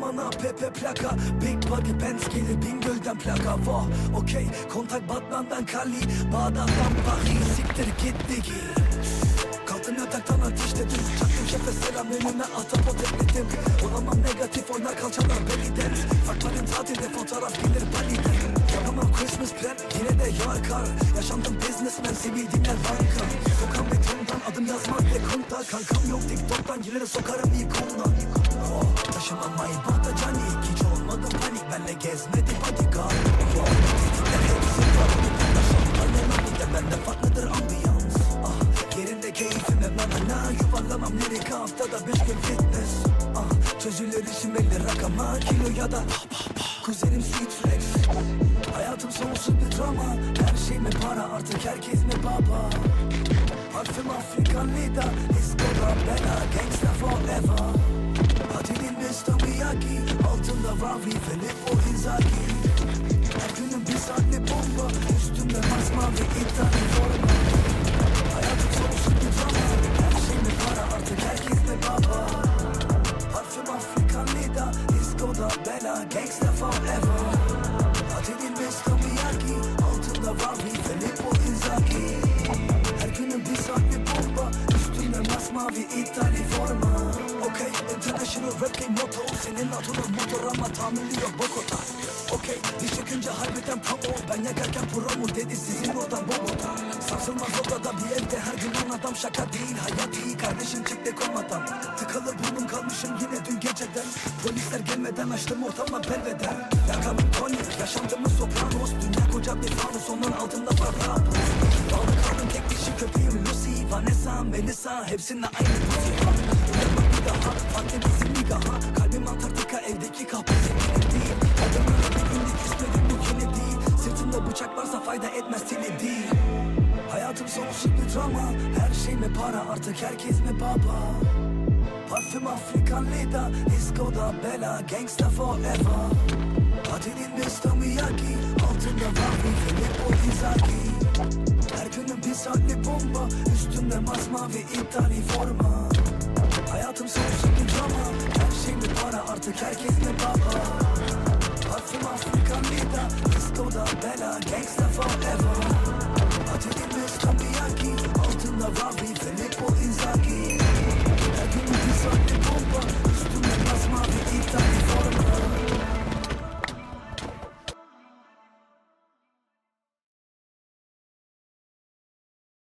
Pepe plaka. Big body Benz gelir Bingöl'den plaka. Voh okey. Kontak Batman'dan Kali. Bağdat'tan Paris. Siktir git digi. Kalktım yataktan ateşledim Çaktım şefe selam önüme atapot ekledim Olamam negatif oynar kalçalar beliden Farkların tatilde fotoğraf gelir Bali'den Yapamam Christmas plan yine de yağar kar Yaşandım businessman sevildiğimler banka konta Kankam yok TikTok'tan girere sokarım ilk ondan oh, Taşımam Maybach'ta cani Hiç olmadım panik. Benle gezmedi bodyguard. Oh, Tetikler hepsi farklı. Bende şampanya bir de bende farklıdır ambiyans. Ah, Yerinde keyfim hemen ana. Yuvarlamam lirik haftada beş gün fitness. Ah, Çözülür işim belli rakama Kilo ya da Kuzenim street Hayatım sonsuz bir drama. Her şey mi para artık herkes mi baba Parfüm Afrikan Lida. Escobar Bella Gangsta forever. Hadi'nin Mr. Miyagi Altında Ravi Filippo Inzaghi Her günün bir saatli bomba. Üstümde masmavi İtalya forma Hayatım sonsuz bir drama. Her şey mi para artık herkes mi baba Parfüm Afrikan Lida. Disco'da Bella Gangsta forever game motto Senin adının motor ama tahammülü yok Bogota Okey diş çökünce harbiden promo Ben yakarken pro mu dedi sizin oradan Bogota Sarsılmaz odada bir evde her gün on adam Şaka değil. Hayat iyi kardeşim çıktı komadan Tıkalı burnum kalmışım yine dün geceden. Polisler gelmeden açtım ortama belveder Lakabım Tony yaşantımız sopranos Dünya koca bir fanus onun altında rahat Bağlı kaldım tek dişi köpeğim Lucy Vanessa, Melissa hepsinde aynı pusi Bir madde bizim nigaha Kalbim Antarktika evdeki kahvesi benim değil Adamlara bir günde küsmedim bu yeni değil Sırtımda bıçak varsa fayda etmez teli değil Hayatım sonsuz bir drama Her şey mi para artık herkes mi baba Parfüm Afrikan Lida Disco'da Bella Gangsta forever Hadi'nin Mr. Miyagi Altında Ravi Filippo Inzaghi Her günün bir saatli bomba Üstümde masmavi İtalya forma Hayatım sonsuz bir drama Her şey mi para? Artık herkes mi baba? Parfüm Afrikan Lida Disco'da Bella Gangsta forever